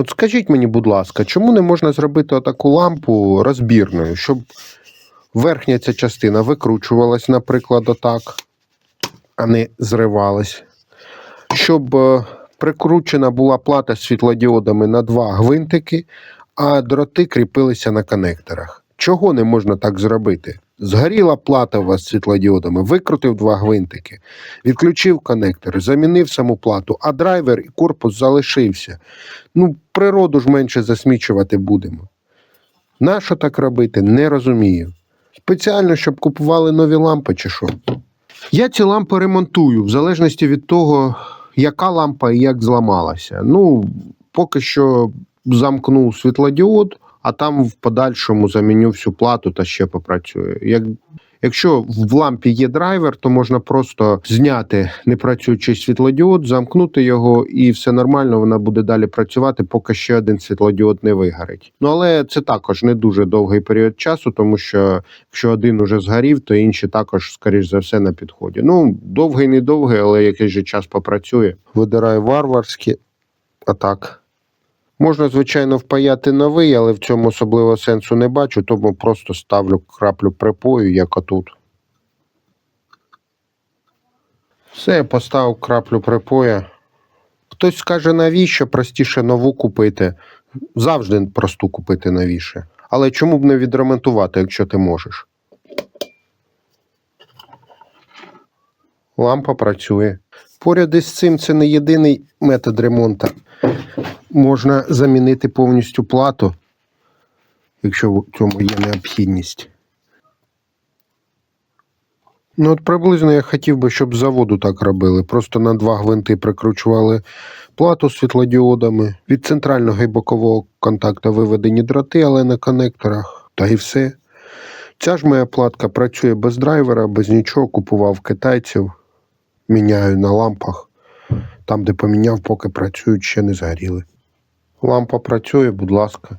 От скажіть мені, будь ласка, чому не можна зробити отаку лампу розбірною, щоб верхня ця частина викручувалась, наприклад, отак, а не зривалась. Щоб е, прикручена була плата світлодіодами на два гвинтики, а дроти кріпилися на конекторах. Чого не можна так зробити? Згоріла плата у вас світлодіодами, викрутив два гвинтики, відключив конектор, замінив саму плату, а драйвер і корпус залишився. Ну, природу ж менше засмічувати будемо. Нащо так робити, не розумію. Спеціально, щоб купували нові лампи чи що. Я ці лампи ремонтую, в залежності від того, яка лампа і як зламалася. Ну, поки що замкну світлодіод, а там в подальшому заміню всю плату та ще попрацюю. Як, якщо в лампі є драйвер, то можна просто зняти непрацюючий світлодіод, замкнути його, і все нормально, вона буде далі працювати, поки ще один світлодіод не вигорить. Ну але це також не дуже довгий період часу, тому що якщо один уже згорів, то інші також, скоріш за все, на підході. Ну, довгий, не довгий, але якийсь же час попрацює. Видираю варварські. А так. Можна, звичайно, впаяти новий, але в цьому особливо сенсу не бачу, тому просто ставлю краплю припою, як отут. Все, я поставив краплю припоя. Хтось скаже, навіщо простіше нову купити. Завжди просту купити навіщо. Але чому б не відремонтувати, якщо ти можеш? Лампа працює. Поряд із цим це не єдиний метод ремонту. Можна замінити повністю плату, якщо в цьому є необхідність. Ну, от приблизно я хотів би, щоб заводу так робили. Просто на два гвинти прикручували плату світлодіодами. Від центрального і бокового контакта виведені дроти, але на конекторах. Та і все. Ця ж моя платка працює без драйвера, без нічого. Купував китайців, міняю на лампах. Там, де поміняв, поки працюють, ще не згоріли. Лампа працює, будь ласка.